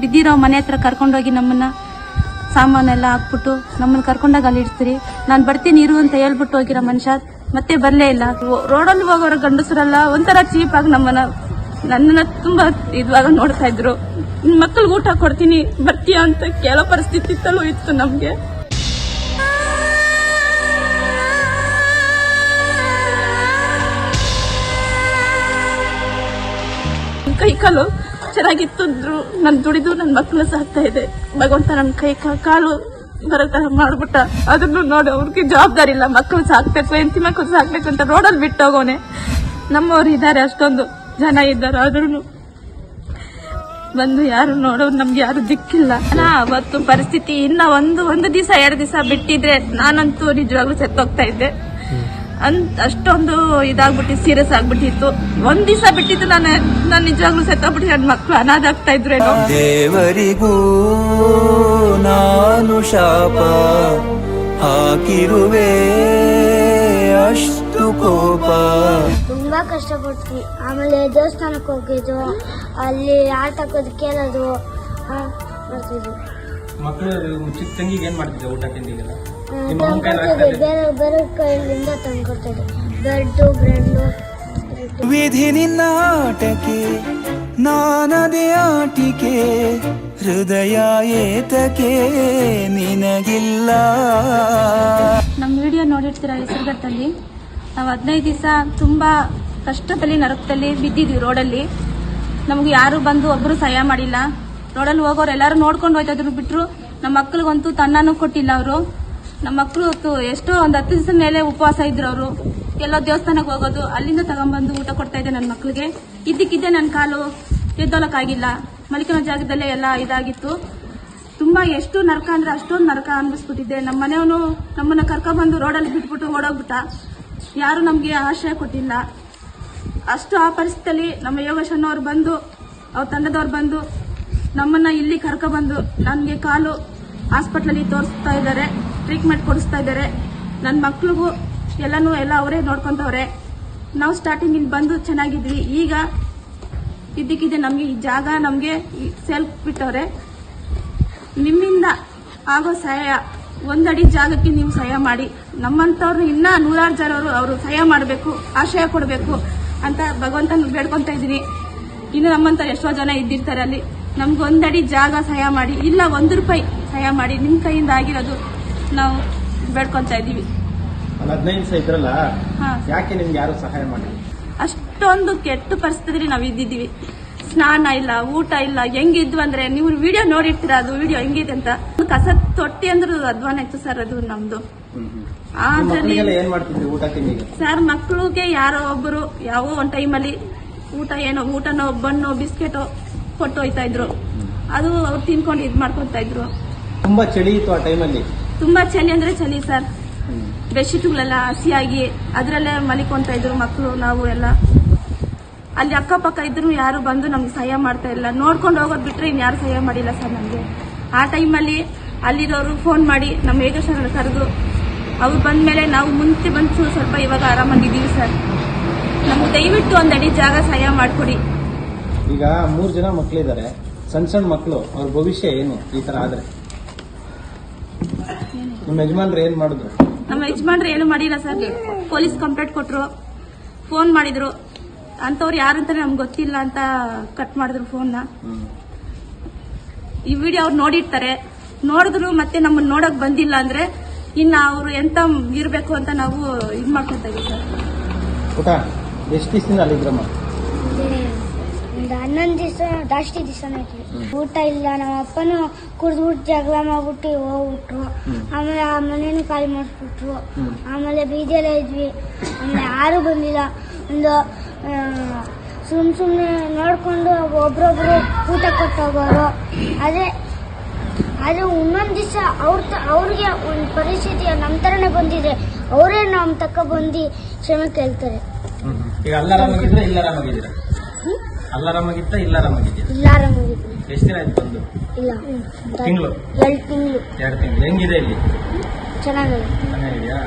ಬಿದ್ದಿರೋ ಮನೆ ಹತ್ರ ಕರ್ಕೊಂಡೋಗಿ ನಮ್ಮನ್ನ ಸಾಮಾನೆಲ್ಲ ಹಾಕ್ಬಿಟ್ಟು ನಮ್ಮನ್ನ ಕರ್ಕೊಂಡಾಗ ಅಲ್ಲಿ ಇಡ್ತೀರಿ? ನಾನು ಬರ್ತೀನಿ, ಇರು ಅಂತ ಹೇಳ್ಬಿಟ್ಟು ಹೋಗಿರೋ ಮನುಷ್ಯ, ಮತ್ತೆ ಬರಲೇ ಇಲ್ಲ. ರೋಡಲ್ಲಿ ಹೋಗೋರ ಗಂಡಸರೆಲ್ಲ ಒಂಥರ ಚೀಪಾಗಿ ನಮ್ಮನ್ನ, ನನ್ನನ್ನು ತುಂಬಾ ಇದುವಾಗ ನೋಡ್ತಾ ಇದ್ರು. ಮಕ್ಕಳಿಗೆ ಊಟ ಕೊಡ್ತೀನಿ, ಬರ್ತೀಯಾ ಅಂತ ಕೇಳೋ ಪರಿಸ್ಥಿತಿ ತಲೂ ಇತ್ತು ನಮಗೆ. ಕೈ ಚೆನ್ನಾಗಿತ್ತು. ನಾನು ದುಡಿದು ನನ್ನ ಮಕ್ಕಳು ಸಾಕ್ತಾ ಇದೆ. ಭಗವಂತ ನನ್ನ ಕೈ ಕಾಲು ಬರೋ ತರ ಮಾಡ್ಬಿಟ್ಟ. ಅದನ್ನು ನೋಡಿ, ಅವ್ರಿಗೆ ಜವಾಬ್ದಾರಿ ಇಲ್ಲ. ಮಕ್ಕಳು ಸಾಕ್ಬೇಕು ಎಂತಿ ಮಕ್ಕಳು ಸಾಕ್ಬೇಕು ಅಂತ ರೋಡಲ್ಲಿ ಬಿಟ್ಟು ಹೋಗೋನೆ ನಮ್ಮವ್ರು ಇದ್ದಾರೆ ಅಷ್ಟೊಂದು ಜನ ಇದ್ದಾರೆ. ಆದ್ರೂ ಬಂದು ಯಾರು ನೋಡೋರು ನಮ್ಗೆ ಯಾರು ದಿಕ್ಕಿಲ್ಲ. ನಾ ಅವತ್ತು ಪರಿಸ್ಥಿತಿ ಇನ್ನ ಒಂದು ಒಂದು ದಿವಸ, ಎರಡು ದಿವಸ ಬಿಟ್ಟಿದ್ರೆ ನಾನಂತೂ ನಿಜವಾಗ್ಲೂ ಸತ್ತೋಗ್ತಾ ಇದ್ದೆ. ಅಂತ ಅಷ್ಟೊಂದು ಇದಾಗ್ಬಿಟ್ಟು ಸೀರಿಯಸ್ ಆಗ್ಬಿಟ್ಟಿತ್ತು. ಒಂದ್ ದಿವಸ ಬಿಟ್ಟಿತ್ತು ನಾನು ನಾನು ನಿಜವಾಗ್ಲೂ ಸತ್ತೋಗ್ಬಿಟ್ಟು ನನ್ನ ಮಕ್ಕಳು ಅನಾಥ ಆಗ್ತಾ ಇದ್ರೇನೋ ದೇವರಿಗೂ ನಾನು ಶಾಪ ಹಾಕಿರುವೆ ಅಷ್ಟು ಕೋಪ. ತುಂಬಾ ಕಷ್ಟಪಟ್ವಿ ಆಮೇಲೆ ದೇವಸ್ಥಾನಕ್ಕೆ ಹೋಗಿದ್ದು ಅಲ್ಲಿ ಆಟ ಹಾಕೋದು ಕೇಳೋದು ಮಾಡ್ತಿದ್ವಿ ಮಕ್ಕಳು ಚಿಕ್ಕ ತಂಗಿಗೆ ಏನ್ ಮಾಡ್ತಿದ್ದೆ ಊಟ ತಿಂಡಿಗೆಲ್ಲ? ಆ, ನಿನ್ನ ಆಟಕ್ಕೆ ನಾನದೆ ಬೇರೆ ಬೇರೆ ಬ್ರೆಡ್ಡು ವಿಧಿ ಆಟಿಕೆ ಹೃದಯ ಏತಕೆ ನಿನಗಿಲ್ಲ. ನಮ್ಮ ವಿಡಿಯೋ ನೋಡಿರ್ತೀರ ಹೆಸರುಘಟ್ಟಲ್ಲಿ ನಾವು ಹದಿನೈದು ದಿವಸ ತುಂಬಾ ಕಷ್ಟದಲ್ಲಿ ನರಕದಲ್ಲಿ ಬಿದ್ದಿದ್ವಿ ರೋಡಲ್ಲಿ. ನಮ್ಗೆ ಯಾರು ಬಂದು ಒಬ್ರು ಸಹಾಯ ಮಾಡಿಲ್ಲ. ರೋಡಲ್ಲಿ ಹೋಗೋರು ಎಲ್ಲರೂ ನೋಡ್ಕೊಂಡು ಹೋಯ್ತಾ ಇದ್ರು ಬಿಟ್ರು ನಮ್ಮ ಮಕ್ಕಳಿಗಂತೂ ತನ್ನೂ ಕೊಟ್ಟಿಲ್ಲ ಅವರು. ನಮ್ಮ ಮಕ್ಕಳು ಎಷ್ಟೋ ಒಂದು ಹತ್ತು ದಿವಸ ಮೇಲೆ ಉಪವಾಸ ಇದ್ರು ಅವರು ಎಲ್ಲೋ ದೇವಸ್ಥಾನಕ್ಕೆ ಹೋಗೋದು, ಅಲ್ಲಿಂದ ತಗೊಂಡ್ಬಂದು ಊಟ ಕೊಡ್ತಾ ಇದ್ದೆ ನನ್ನ ಮಕ್ಕಳಿಗೆ ಇದ್ದಕ್ಕಿದ್ದೆ ನನ್ನ ಕಾಲು ಎದ್ದೋಲಕ್ಕಾಗಿಲ್ಲ. ಮಲಿಕನ ಜಾಗದಲ್ಲೇ ಎಲ್ಲ ಇದಾಗಿತ್ತು. ತುಂಬ ಎಷ್ಟು ನರಕ ಅಂದರೆ ಅಷ್ಟೊಂದು ನರಕ ಅನ್ಬಿಸ್ಬಿಟ್ಟಿದ್ದೆ. ನಮ್ಮ ಮನೆಯವನು ನಮ್ಮನ್ನು ಕರ್ಕೊಂಡ್ಬಂದು ರೋಡಲ್ಲಿ ಬಿಟ್ಬಿಟ್ಟು ಓಡೋಗ್ಬಿಟ್ಟ. ಯಾರು ನಮಗೆ ಆಶ್ರಯ ಕೊಟ್ಟಿಲ್ಲ. ಅಷ್ಟು ಆ ಪರಿಸ್ಥಿತಿಯಲ್ಲಿ ನಮ್ಮ ಯೋಗೇಶ್ ಅವ್ರು ಬಂದು, ಅವ್ರ ತಂಡದವ್ರು ಬಂದು ನಮ್ಮನ್ನು ಇಲ್ಲಿ ಕರ್ಕೊಬಂದು ನನಗೆ ಕಾಲು ಹಾಸ್ಪಿಟ್ಲಲ್ಲಿ ತೋರಿಸ್ತಾ ಇದ್ದಾರೆ. ಟ್ರೀಟ್ಮೆಂಟ್ ಕೊಡಿಸ್ತಾ ಇದ್ದಾರೆ. ನನ್ನ ಮಕ್ಳಿಗೂ ಎಲ್ಲನೂ ಎಲ್ಲ ಅವರೇ ನೋಡ್ಕೊಂತವ್ರೆ. ನಾವು ಸ್ಟಾರ್ಟಿಂಗ್ ಇಲ್ಲಿ ಬಂದು ಚೆನ್ನಾಗಿದ್ವಿ. ಈಗ ಇದ್ದಕ್ಕಿದ್ದೆ ನಮಗೆ ಈ ಜಾಗ ನಮಗೆ ಸೆಲ್ಫ್ ಬಿಟ್ಟವ್ರೆ. ನಿಮ್ಮಿಂದ ಆಗೋ ಸಹಾಯ, ಒಂದಡಿ ಜಾಗಕ್ಕೆ ನೀವು ಸಹಾಯ ಮಾಡಿ. ನಮ್ಮಂತವ್ರು ಇನ್ನ ನೂರಾರು ಜನರು ಅವರು ಸಹಾಯ ಮಾಡಬೇಕು ಆಶಯ ಕೊಡಬೇಕು ಅಂತ ಭಗವಂತ ಬೇಡ್ಕೊತಾ ಇದ್ದೀನಿ. ಇನ್ನು ನಮ್ಮಂತ ಎಷ್ಟೋ ಜನ ಇದ್ದಿರ್ತಾರೆ ಅಲ್ಲಿ. ನಮ್ಗೆ ಒಂದಡಿ ಜಾಗ ಸಹಾಯ ಮಾಡಿ, ಇಲ್ಲ ಒಂದು ರೂಪಾಯಿ ಸಹಾಯ ಮಾಡಿ ನಿಮ್ಮ ಕೈಯಿಂದ ಆಗಿರೋದು ನಾವು ಬೇಡ್ಕೊಂತ ಇದ್ದೀವಿ. ಅಲ್ಲಿ ಹದಿನೈದು ದಿವಸ ಇದ್ರಲ್ಲ ಹಾ. ಯಾಕೆ ನಿಮ್ಗೆ ಯಾರು ಸಹಾಯ ಮಾಡಿ ಅಷ್ಟೊಂದು ಕೆಟ್ಟ ಪರಿಸ್ಥಿತಿಲಿ ನಾವು ಇದ್ದಿದ್ದೀವಿ. ಸ್ನಾನ ಇಲ್ಲ ಊಟ ಇಲ್ಲ ಹೆಂಗಿದ್ವು ಅಂದ್ರೆ ನೀವು ವಿಡಿಯೋ ನೋಡಿರ್ತೀರ ಅದು ವಿಡಿಯೋ ಹೆಂಗಿದೆ ಅಂತ. ಕಸ ತೊಟ್ಟಿ ಅಂದ್ರೆ ಅಧ್ವಾನ ಇತ್ತು ಸರ್ ಅದು ನಮ್ದು. ಅದ್ರಲ್ಲಿ ಮಕ್ಕಳಿಗೆಲ್ಲ ಏನ್ ಮಾಡ್ತಿದ್ರಿ ಊಟ ತಿಂಡಿಗೆ? ಸರ್ ಮಕ್ಕಳಿಗೆ ಯಾರೋ ಒಬ್ಬರು ಯಾವ ಒಂದ್ ಟೈಮಲ್ಲಿ ಊಟ ಏನೋ ಊಟನೋ ಬಣ್ಣೋ ಬಿಸ್ಕೆಟೋ ಕೊಟ್ಟು ಹೋಯ್ತಾ ಇದ್ರು. ಅದು ಅವ್ರು ತಿನ್ಕೊಂಡು ಇದ್ ಮಾಡ್ಕೊತಾ ಇದ್ರು. ತುಂಬಾ ಚಳಿ ಇತ್ತು ಆ ಟೈಮಲ್ಲಿ ತುಂಬಾ ಚಳಿ ಅಂದ್ರೆ ಚಳಿ ಸರ್ ಬೆಡ್ಶೀಟ್ಗಳೆಲ್ಲ ಹಸಿಯಾಗಿ, ಅದರಲ್ಲೇ ಮಲಿಕೊಂತ ಇದ್ರು ಮಕ್ಕಳು ನಾವು ಎಲ್ಲ. ಅಲ್ಲಿ ಅಕ್ಕಪಕ್ಕ ಇದ್ರು ಯಾರು ಬಂದು ನಮ್ಗೆ ಸಹಾಯ ಮಾಡ್ತಾ ಇಲ್ಲ. ನೋಡ್ಕೊಂಡು ಹೋಗೋದ್ ಬಿಟ್ರೆ ಇನ್ಯಾರು ಸಹಾಯ ಮಾಡಿಲ್ಲ ಸರ್ ನಮ್ಗೆ. ಆ ಟೈಮಲ್ಲಿ ಅಲ್ಲಿರೋರು ಫೋನ್ ಮಾಡಿ ನಮ್ಮ ಯೋಗೇಶ್ವರ ಕರೆದು, ಅವ್ರು ಬಂದ್ಮೇಲೆ ನಾವು ಮುಂಚೆ ಬಂದು ಸ್ವಲ್ಪ ಇವಾಗ ಆರಾಮಾಗಿದ್ದೀವಿ ಸರ್ ನಮ್ಗೆ ದಯವಿಟ್ಟು ಒಂದಡಿ ಜಾಗ ಸಹಾಯ ಮಾಡ್ಕೊಡಿ. ಈಗ ಮೂರ್ ಜನ ಮಕ್ಕಳಿದ್ದಾರೆ ಸಣ್ಣ ಸಣ್ಣ ಮಕ್ಕಳು ಅವ್ರ ಭವಿಷ್ಯ ಏನು ಈ ತರ ಆದ್ರೆ? ನಿಮ್ಮ ಯಜಮಾನ್ರು ಏನ್ ಮಾಡಿದ್ರು? ನಮ್ಮ ಯಜಮಾನ್ರು ಏನು ಮಾಡಿಲ್ಲ ಸರ್. ಪೊಲೀಸ್ ಕಂಪ್ಲೇಂಟ್ ಕೊಟ್ರು. ಫೋನ್ ಮಾಡಿದ್ರು. ಅಂತವ್ರು ಯಾರಂತ ನಮ್ಗೆ ಗೊತ್ತಿಲ್ಲ ಅಂತ ಕಟ್ ಮಾಡಿದ್ರು ಫೋನ್ನ ಈ ವಿಡಿಯೋ ಅವ್ರು ನೋಡಿರ್ತಾರೆ. ನೋಡಿದ್ರು ಮತ್ತೆ ನಮ್ಮನ್ನ ನೋಡಕ್ ಬಂದಿಲ್ಲ ಅಂದ್ರೆ ಇನ್ನ ಅವ್ರು ಎಂತ ಇರ್ಬೇಕು ಅಂತ ನಾವು ಇದ್ ಮಾಡ್ಕೊಂತ ಇದೀವಿ ಸರ್. ಎಷ್ಟು ದಿವಸದಿಂದ ಅಲ್ಲಿದ್ರಮ್ಮ ಒಂದು ಹನ್ನೊಂದು ದಿವಸ, ಜಾಸ್ತಿ ಇದ್ವಿ ಊಟ ಇಲ್ಲ, ನಮ್ಮ ಅಪ್ಪನು ಕುಡ್ದ್ಬಿಟ್ಟು ಜಗಳ ಮಾಡ್ಬಿಟ್ಟು ಹೋಗ್ಬಿಟ್ರು. ಆಮೇಲೆ ಆ ಮನೇನು ಖಾಲಿ ಮಾಡಿಸ್ಬಿಟ್ರು. ಆಮೇಲೆ ಬೀದಿಯಲ್ಲೇ ಇದ್ವಿ. ಆಮೇಲೆ ಯಾರು ಬಂದಿಲ್ಲ. ಒಂದು ಸುಮ್ ಸುಮ್ಮನೆ ನೋಡ್ಕೊಂಡು ಒಬ್ರೊಬ್ರು ಊಟ ಕೊಟ್ಟು ಹೋಗೋರು. ಅದೇ ಆದ್ರೆ ಇನ್ನೊಂದು ದಿವಸ ಅವ್ರ ಅವ್ರಿಗೆ ಒಂದು ಪರಿಸ್ಥಿತಿ ನಮ್ಮ ಥರನೇ ಬಂದಿದೆ. ಅವರೇ ನಮ್ಮ ತಕ್ಕ ಬಂದು ಕ್ಷಮೆ ಕೇಳ್ತಾರೆ. ಈಗ ಅಲ್ಲಾರಾಮಾಗಿದ್ರೆ ಇಲ್ಲಾರಾಮಾಗಿದ್ದೀರಾ? ಅಲ್ಲಾರಾಮಾಗಿತ್ತ ಇಲ್ಲಾರಾಮಾಗಿದ್ದೀರಾ ಇಲ್ಲ ಆರಾಮಾಗಿದ್ವಿ ಎಷ್ಟು ದಿನ ಆಯ್ತು ಬಂದು? ಇಲ್ಲ. ತಿಂಗ್ಳು? ಎರಡು ತಿಂಗಳು. ಎರಡು ತಿಂಗಳು. ಹೆಂಗಿದೆ ಇಲ್ಲಿ? ಚೆನ್ನಾಗಿದೆ. ಚೆನ್ನಾಗಿದೆಯಾ?